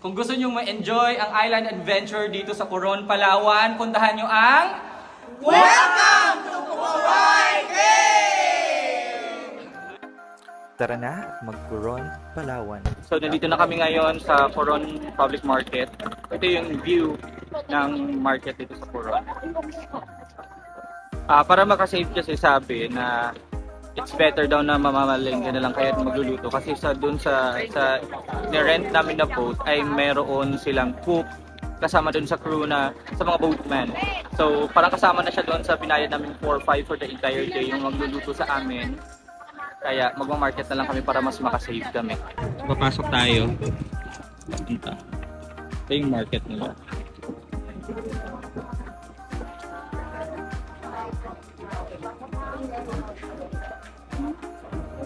Kung gusto nyo ma-enjoy ang island adventure dito sa Coron, Palawan, puntahan nyo ang... Tara na, magkuron, Palawan. So, nandito na kami ngayon sa Coron Public Market. Ito yung view ng market dito sa Coron. Ah, para makasave kasi sabi na it's better daw na mamamalengke na lang kaya magluluto kasi sa dun sa sa ni-rent namin na boat ay meron silang cook kasama dun sa crew na sa mga boatmen. So, parang kasama na siya doon sa binayad namin 4 5 for the entire day yung magluluto sa amin. Kaya magma-market na lang kami para mas makasave kami. Papasok tayo. Punta. Ito yung market nila. So ayun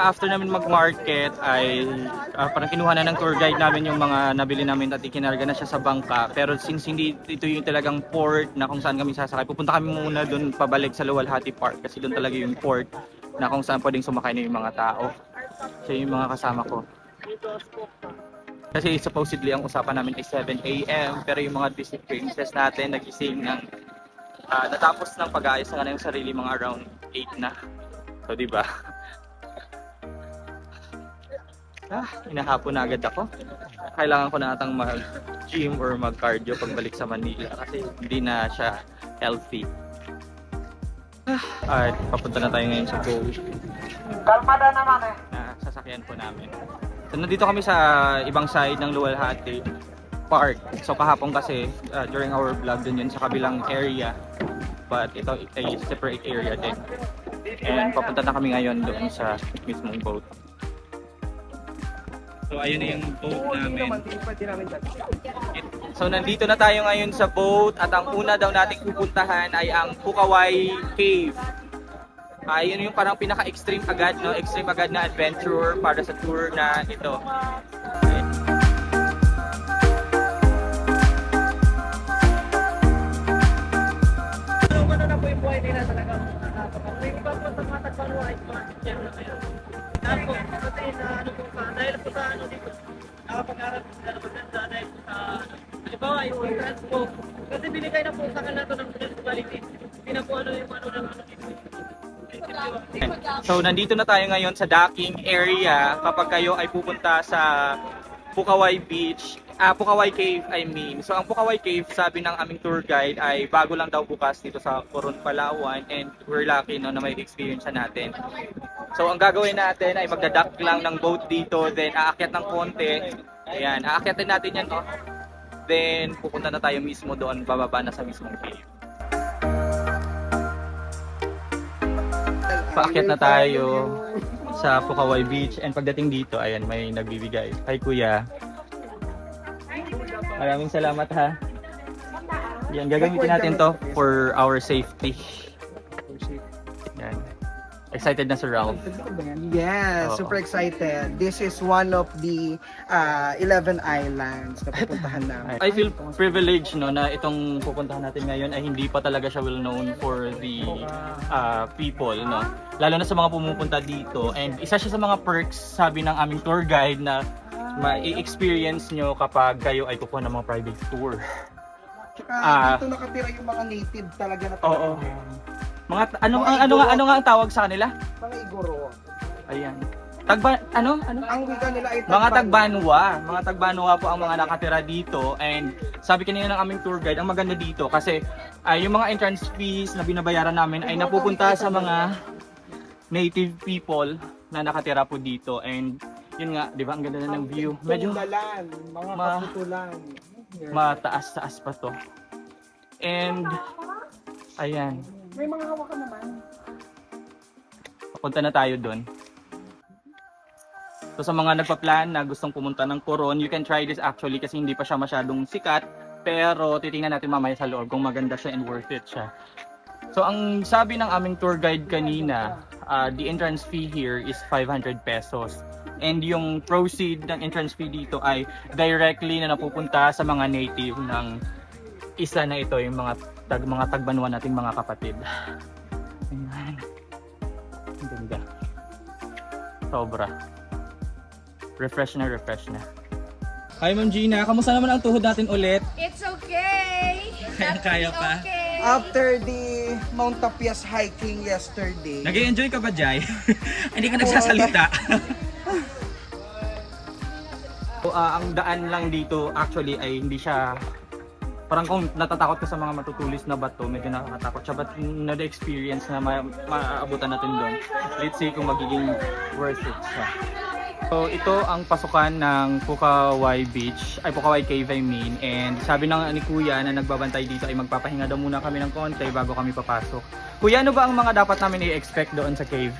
after namin mag-market ay ah, parang kinuha na ng tour guide namin yung mga nabili namin at ikinarga na siya sa bangka. Pero since hindi ito yung talagang port na kung saan kami sasakay, pupunta kami muna doon pabalik sa Luwalhati Park kasi doon talaga yung port na kung saan pwedeng sumakay na yung mga tao. So yung mga kasama ko. Kasi supposedly ang usapan namin ay 7 a.m. pero yung mga Disney princess natin nagising ng ah, natapos ng pag-aayos ng kanilang sarili mga around 8 na. So di ba? Ah, hinahapon na agad ako. Kailangan ko na atang mag-gym or mag-cardio pagbalik sa Manila kasi hindi na siya healthy. Ah, at papunta na tayo ngayon sa boat. Kalmada naman eh. Na sasakyan po namin. So, nandito kami sa ibang side ng Luwalhati Park. So kahapon kasi uh, during our vlog dun yun sa kabilang area. But ito ay separate area din. And papunta na kami ngayon doon sa mismong boat. So ayun na yung boat namin. So nandito na tayo ngayon sa boat at ang una daw nating pupuntahan ay ang Pukaway Cave. Ah, yun yung parang pinaka-extreme agad, no? Extreme agad na adventure para sa tour na ito. Sa mga tagpaluhay, market yan na kayo. Tapos, kasi na ano po sa, dahil po sa ano dito, nakapag-aral po sila na maganda dahil po sa, ano, halimbawa yung entrance po, kasi binigay na po sa kanila to ng municipality. Hindi na ano yung ano ng ano dito. So nandito na tayo ngayon sa docking area kapag kayo ay pupunta sa Pukaway Beach, ah Pukaway Cave I mean. So ang Pukaway Cave sabi ng aming tour guide ay bago lang daw bukas dito sa Coron, Palawan and we're lucky no, na may experience na natin. So ang gagawin natin ay magdadak lang ng boat dito then aakyat ng konti. Ayan, aakyatin natin yan no. Then pupunta na tayo mismo doon, bababa na sa mismong cave. Paakyat na tayo sa Pukaway Beach and pagdating dito, ayan, may nagbibigay. Hi Kuya. Maraming salamat ha. Yan, gagamitin natin to for our safety. Yan. Excited na si Ralph. Yes, Oo. super excited. This is one of the uh, 11 islands na pupuntahan namin. I feel privileged no na itong pupuntahan natin ngayon ay hindi pa talaga siya well known for the uh, people no. Lalo na sa mga pumupunta dito and isa siya sa mga perks sabi ng aming tour guide na ma-experience nyo kapag kayo ay kukuha ng mga private tour. Tsaka Ah. dito nakatira yung mga native talaga na Oo. Mga ano ang ano nga ano nga ang tawag sa kanila? Mga iguro. Ayan. Tagba ano ano? Ang wika nila ay Mga tagbanwa, mga tagbanwa po ang mga nakatira dito and sabi kanina ng aming tour guide, ang maganda dito kasi ay yung mga entrance fees na binabayaran namin ay napupunta sa mga native people na nakatira po dito and yun nga, di ba, ang ganda na ng view. Medyo Tunggalan, mga ma- kaputulan. Yes. mataas-taas pa to. And ayan, May mga hawakan naman. papunta na tayo doon. So sa mga nagpa-plan na gustong pumunta ng Coron, you can try this actually kasi hindi pa siya masyadong sikat. Pero titingnan natin mamaya sa loob kung maganda siya and worth it siya. So ang sabi ng aming tour guide kanina, uh, the entrance fee here is 500 pesos. And yung proceed ng entrance fee dito ay directly na napupunta sa mga native ng isa na ito, yung mga tag mga tagbanuan nating mga kapatid. Ayan. Ang ganda. Sobra. Refresh na, refresh na. Hi Ma'am Gina, kamusta naman ang tuhod natin ulit? It's okay. Kaya pa? Okay. After the Mount Tapias hiking yesterday, nag enjoy ka ba, Jai? Hindi ka nagsasalita. Ah, ang daan lang dito actually ay hindi siya parang kung natatakot ka sa mga matutulis na bato, medyo nakakatakot siya. But na-experience na ma- maaabutan natin doon. Let's see kung magiging worth it siya. So ito ang pasukan ng Pukaway Beach, ay Pukaway Cave I mean. And sabi ng ni Kuya na nagbabantay dito ay magpapahinga daw muna kami ng konti bago kami papasok. Kuya, ano ba ang mga dapat namin i-expect doon sa cave?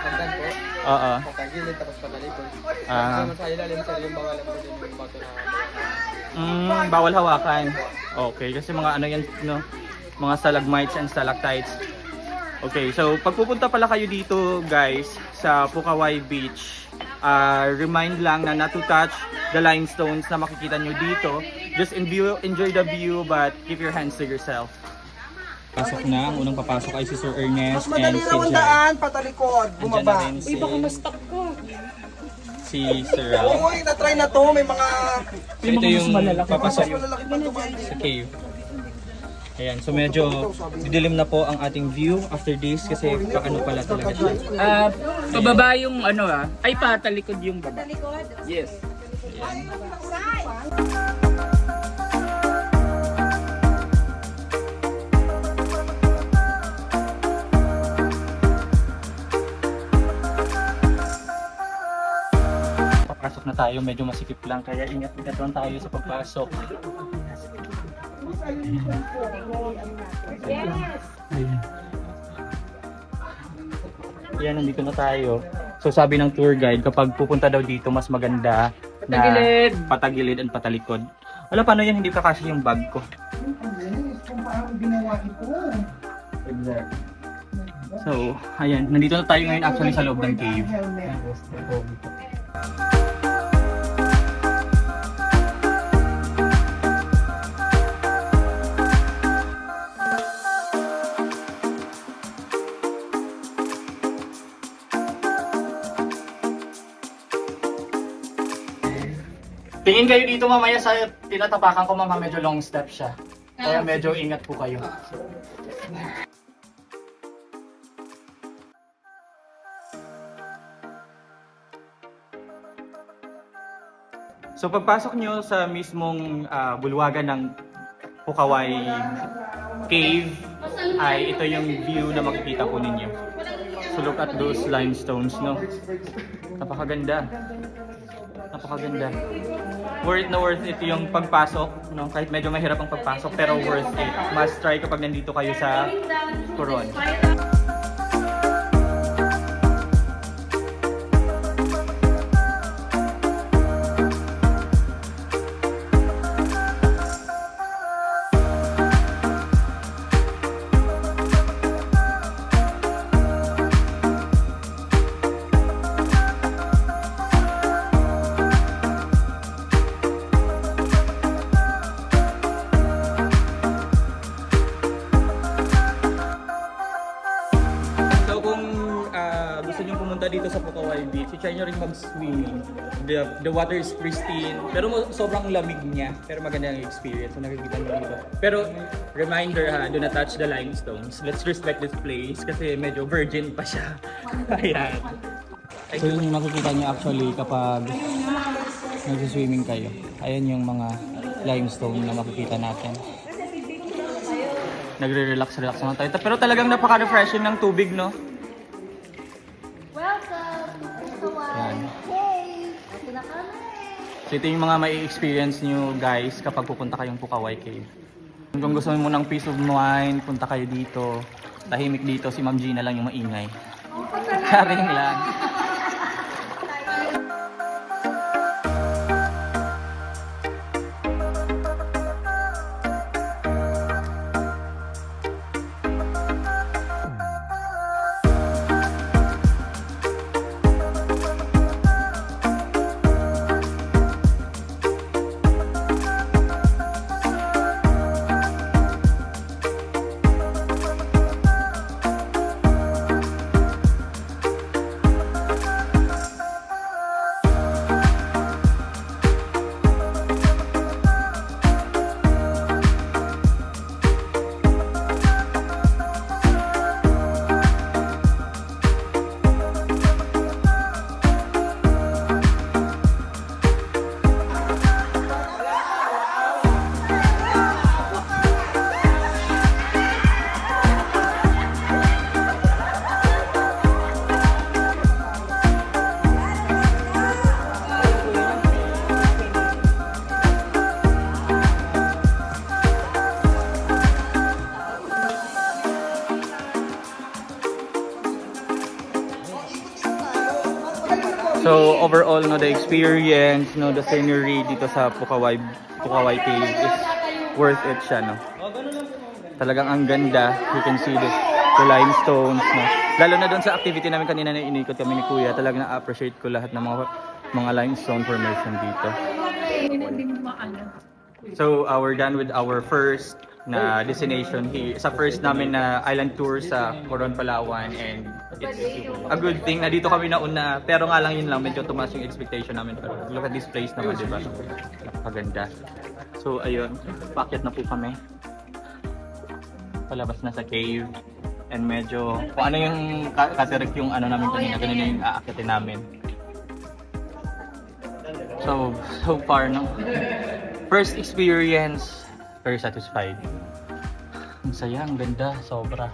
hagdan po, Oo. Patagilid tapos patalikod. Ah. Sa ilalim sir yung bawal po din yung bato na Mm, bawal hawakan. Okay, kasi mga ano yan, no? Mga stalagmites and stalactites. Okay, so pagpupunta pala kayo dito, guys, sa Pukaway Beach, ah, remind lang na not to touch the limestones na makikita nyo dito. Just enview, enjoy the view, but keep your hands to yourself. Pasok na. Ang unang papasok ay si Sir Ernest mas madali raw ang daan, patalikod, bumaba. Uy, baka na-stuck ko. Si Sir Ralph. Uy, na-try na to, may mga So, ito yung papasok mas malalaki pa tumayo. sa cave. Ayan, so medyo didilim na po ang ating view after this kasi paano pala talaga siya. Ah, pababa yung ano ah. Ay, patalikod yung baba. Yes. Papasok na tayo, medyo masikip lang kaya ingat-ingat lang tayo sa pagpasok. Ayan. Ayan, nandito na tayo. So sabi ng tour guide, kapag pupunta daw dito, mas maganda na Patagilid. patagilid and patalikod. Wala, paano yan? Hindi pa kasi yung bag ko. Kung paano ginawa ito. So, ayan. Nandito na tayo ngayon actually sa loob ng cave. Tingin kayo dito mamaya sa tinatapakan ko mama medyo long step siya. Kaya medyo ingat po kayo. So pagpasok nyo sa mismong ah, bulwagan ng Pukaway Cave ay ito yung view na makikita po ninyo. So look at those limestones, no? Napakaganda. Napakaganda. Worth na worth it yung pagpasok, no? Kahit medyo mahirap ang pagpasok, pero worth it. Must try kapag nandito kayo sa Coron. Pukaway Beach, i-try nyo rin mag-swimming. The, the water is pristine, pero mo- sobrang lamig niya. Pero maganda ang experience, so nakikita nyo dito. Pero reminder ha, do not touch the limestones. Let's respect this place kasi medyo virgin pa siya. Ayan. So yun yung makikita nyo actually kapag nag-swimming kayo. Ayan yung mga limestone na makikita natin nagre-relax-relax naman tayo. Pero talagang napaka-refreshing ng tubig, no? So ito yung mga may experience nyo guys kapag pupunta kayong Pukaway Cave. Kung gusto mo ng peace of mind, punta kayo dito. Tahimik dito, si Ma'am Gina lang yung maingay. Karing lang. So overall no the experience no the scenery dito sa Pukaway Pukaway Cave is worth it siya no. Talagang ang ganda. You can see this the limestones no. Lalo na doon sa activity namin kanina na inikot kami ni Kuya, talagang na-appreciate ko lahat ng mga mga limestone formation dito. So uh, we're done with our first na destination here. Sa first namin na island tour sa Coron, Palawan and it's a good thing na dito kami nauna. Pero nga lang yun lang, medyo tumaas yung expectation namin. Pero look at this place naman, di ba? Napakaganda. So ayun, packet na po kami. Palabas na sa cave. And medyo, kung ano yung ka- cataract yung ano namin kanina, ganun yung aakitin namin. So, so far, no? First experience, very satisfied. Ang saya, ang ganda, sobra.